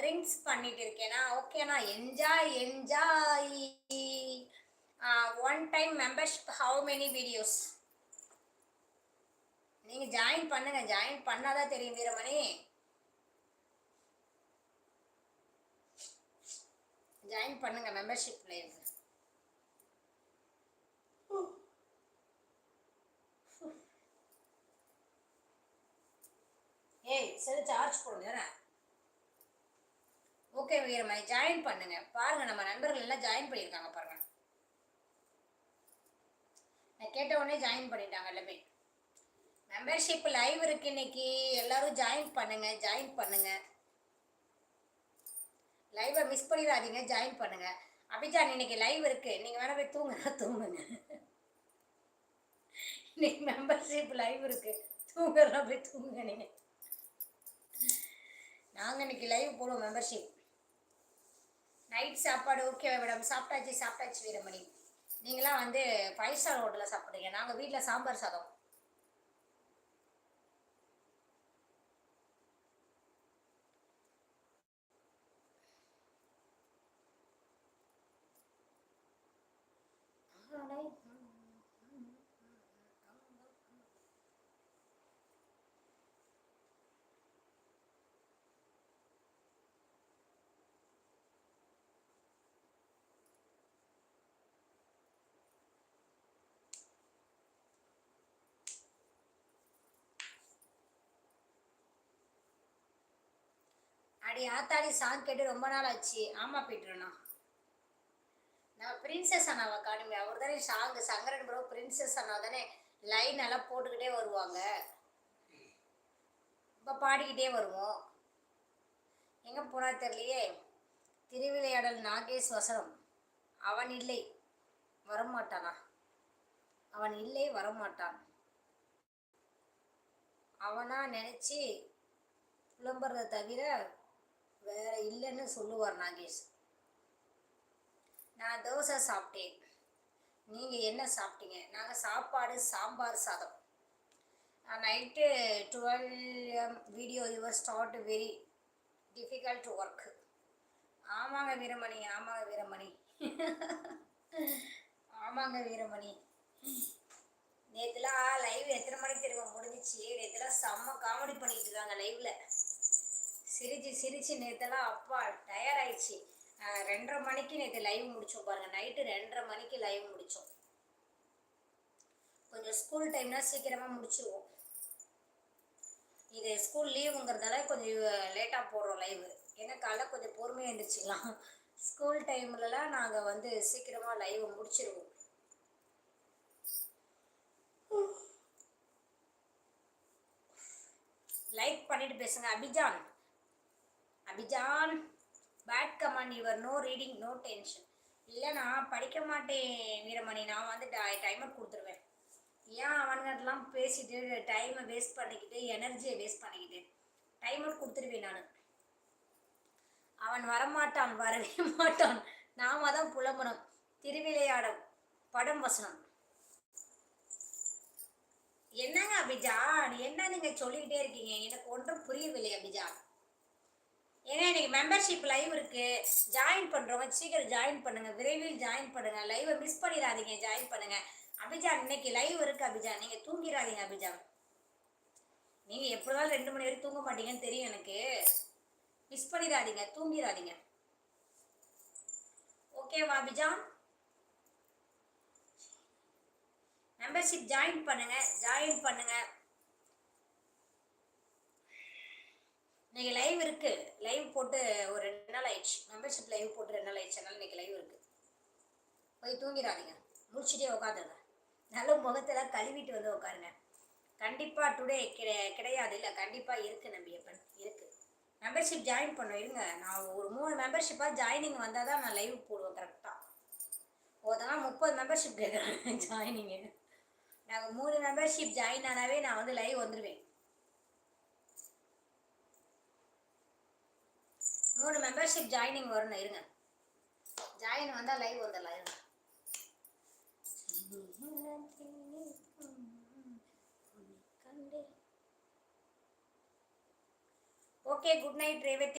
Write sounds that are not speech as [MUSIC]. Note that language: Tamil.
ட்ரிங்க்ஸ் பண்ணிட்டு இருக்கேனா? ஓகேனா enjoy enjoy one time membership how many videos நீங்கள் ஜாயின் பண்ணுங்க. ஜாயின் பண்ணாதான் தெரியும் வீரமணி. ஜாயின் பண்ணுங்க மெம்பர்ஷிப்ல இருக்கு ஏய் சரி சார்ஜ் போடுங்க. ஓகே வீரமணி ஜாயின் பண்ணுங்க. பாருங்க நம்ம நண்பர்கள் எல்லாம் ஜாயின் பண்ணியிருக்காங்க பாருங்க. நான் கேட்ட உடனே ஜாயின் பண்ணிட்டாங்க எல்லாமே. மெம்பர்ஷிப் லைவ் இருக்கு இன்னைக்கு. எல்லாரும் ஜாயின் பண்ணுங்க ஜாயின் பண்ணுங்க. லைவை மிஸ் பண்ணிடாதீங்க ஜாயின் பண்ணுங்க. அபிஜான் இன்னைக்கு லைவ் இருக்கு. நீங்க வேணா போய் தூங்குனா தூங்குங்க. இன்னைக்கு மெம்பர்ஷிப் லைவ் இருக்கு. தூங்குறா போய் தூங்குங்க நீங்க. நாங்கள் இன்னைக்கு லைவ் போடுவோம் மெம்பர்ஷிப் நைட் சாப்பாடு ஓகே மேடம் சாப்பிட்டாச்சு சாப்பிட்டாச்சு வீரமணி. நீங்களாம் வந்து ஃபைவ் ஸ்டார் ஹோட்டலில் சாப்பிட்றீங்க. நாங்கள் வீட்டில் சாம்பார் சாதம். அடி ஆத்தாடி சாங் கேட்டு ரொம்ப நாள் ஆச்சு. ஆமா பீட்ருண்ணா நான் பிரின்சஸ் அண்ணாவை காணுமே. அவர் தானே சாங் சங்கரன் ப்ரோ பிரின்சஸ் அண்ணா தானே லைன் எல்லாம் போட்டுக்கிட்டே வருவாங்க. இப்போ பாடிக்கிட்டே வருவோம். எங்கே போனா தெரியலையே. திருவிளையாடல் நாகேஷ் வசனம். அவன் இல்லை வரமாட்டானா? அவன் இல்லை வரமாட்டான். அவனா நினச்சி புலம்புறதை தவிர வேற இல்லைன்னு சொல்லுவார் நாகேஷ். நான் தோசை சாப்பிட்டேன். நீங்கள் என்ன சாப்பிட்டீங்க? நாங்கள் சாப்பாடு சாம்பார் சாதம். Night twelve M video your start very difficult work. ஆமாங்க வீரமணி ஆமாங்க வீரமணி. ஆமாங்க வீரமணி. நேற்றுலாம் லைவ் எத்தனை மணிக்கு தெரியும் முடிஞ்சிச்சு? நேற்றுலாம் செம்ம காமெடி பண்ணிட்டு இருக்காங்க லைவ்ல சிரிச்சு சிரிச்சு நேற்றுலாம் அப்பா டயர் ஆயிடுச்சு ரெண்டரை மணிக்கு நேற்று லைவ் முடிச்சோம் பாருங்கள் நைட்டு ரெண்டரை மணிக்கு லைவ் முடித்தோம் கொஞ்சம் ஸ்கூல் டைம்னா சீக்கிரமாக முடிச்சிருவோம். இது ஸ்கூல் லீவுங்கிறதால கொஞ்சம் லேட்டாக போடுறோம் லைவ் ஏன்னா காலைல கொஞ்சம் பொறுமையாக எழுந்திரிச்சிக்கலாம் ஸ்கூல் டைம்லலாம் நாங்கள் வந்து சீக்கிரமாக லைவ் முடிச்சிருவோம். லைக் பண்ணிட்டு பேசுங்க. Abhijan. Abhijan bad comment your no reading no tension இல்லை நான் படிக்க மாட்டேன் வீரமணி. நான் வந்து டைமர் கொடுத்துருவேன். ஏன் அவனுங்கெல்லாம் பேசிட்டு டைமை வேஸ்ட் பண்ணிக்கிட்டு எனர்ஜியை வேஸ்ட் பண்ணிக்கிட்டு டைமர் கொடுத்துருவேன் நான். அவன் வரமாட்டான் வரவே [LAUGHS] மாட்டான். நாம தான் புலம்பணும். திருவிளையாடம் படம் வசனம். என்னங்க அபிஜான்? என்ன நீங்க சொல்லிக்கிட்டே இருக்கீங்க? எனக்கு ஒன்றும் புரியவில்லை அபிஜான். மெம்பர்ஷிப் லைவ் இருக்கு. ஜாயின் பண்றவங்க சீக்கிரம் ஜாயின் பண்ணுங்க. விரைவில் ஜாயின் பண்ணுங்க. லைவை மிஸ் பண்ணிடாதீங்க. ஜாயின் பண்ணுங்க. அபிஜான் இன்னைக்கு லைவ் இருக்கு அபிஜான் நீங்க தூங்கிடாதீங்க அபிஜான் நீங்க எப்படினாலும் ரெண்டு மணி வரைக்கும் தூங்க மாட்டீங்கன்னு தெரியும் எனக்கு. மிஸ் பண்ணிடாதீங்க. தூங்கிடாதீங்க. ஓகேவா அபிஜான் மெம்பர்ஷிப் ஜாயின் பண்ணுங்க. ஜாயின் பண்ணுங்க. இன்னைக்கு லைவ் இருக்கு. லைவ் போட்டு ஒரு ரெண்டு நாள் ஆயிடுச்சு. மெம்பர்ஷிப் லைவ் போட்டு ரெண்டு நாள் ஆயிடுச்சு. அதனால இன்னைக்கு லைவ் இருக்கு. போய் தூங்கிடாதீங்க. முடிச்சுட்டே உட்காந்துங்க நல்ல முகத்தெல்லாம் கழுவிட்டு வந்து உட்காருங்க கண்டிப்பாக டுடே கிடை கிடையாது. இல்லை கண்டிப்பாக இருக்கு நம்பியப்பன் இருக்கு. மெம்பர்ஷிப் ஜாயின் பண்ணோம் இருங்க. நான் ஒரு மூணு மெம்பர்ஷிப்பாக ஜாயினிங் வந்தால் தான் நான் லைவ் போடுவேன். கரெக்டாக ஒருத்தவங்க முப்பது மெம்பர்ஷிப் கேட்குறாங்க ஜாயினிங்கு நாங்கள் மூணு மெம்பர்ஷிப் ஜாயின் ஆனாவே நான் வந்து லைவ் வந்துடுவேன் மூணு மெம்பர்ஷிப் ஜாயினிங் வரணும் இருங்க. ஜாயின் வந்தால் லைவ் வந்துடலாம் இருங்க. Okay good night Revathi.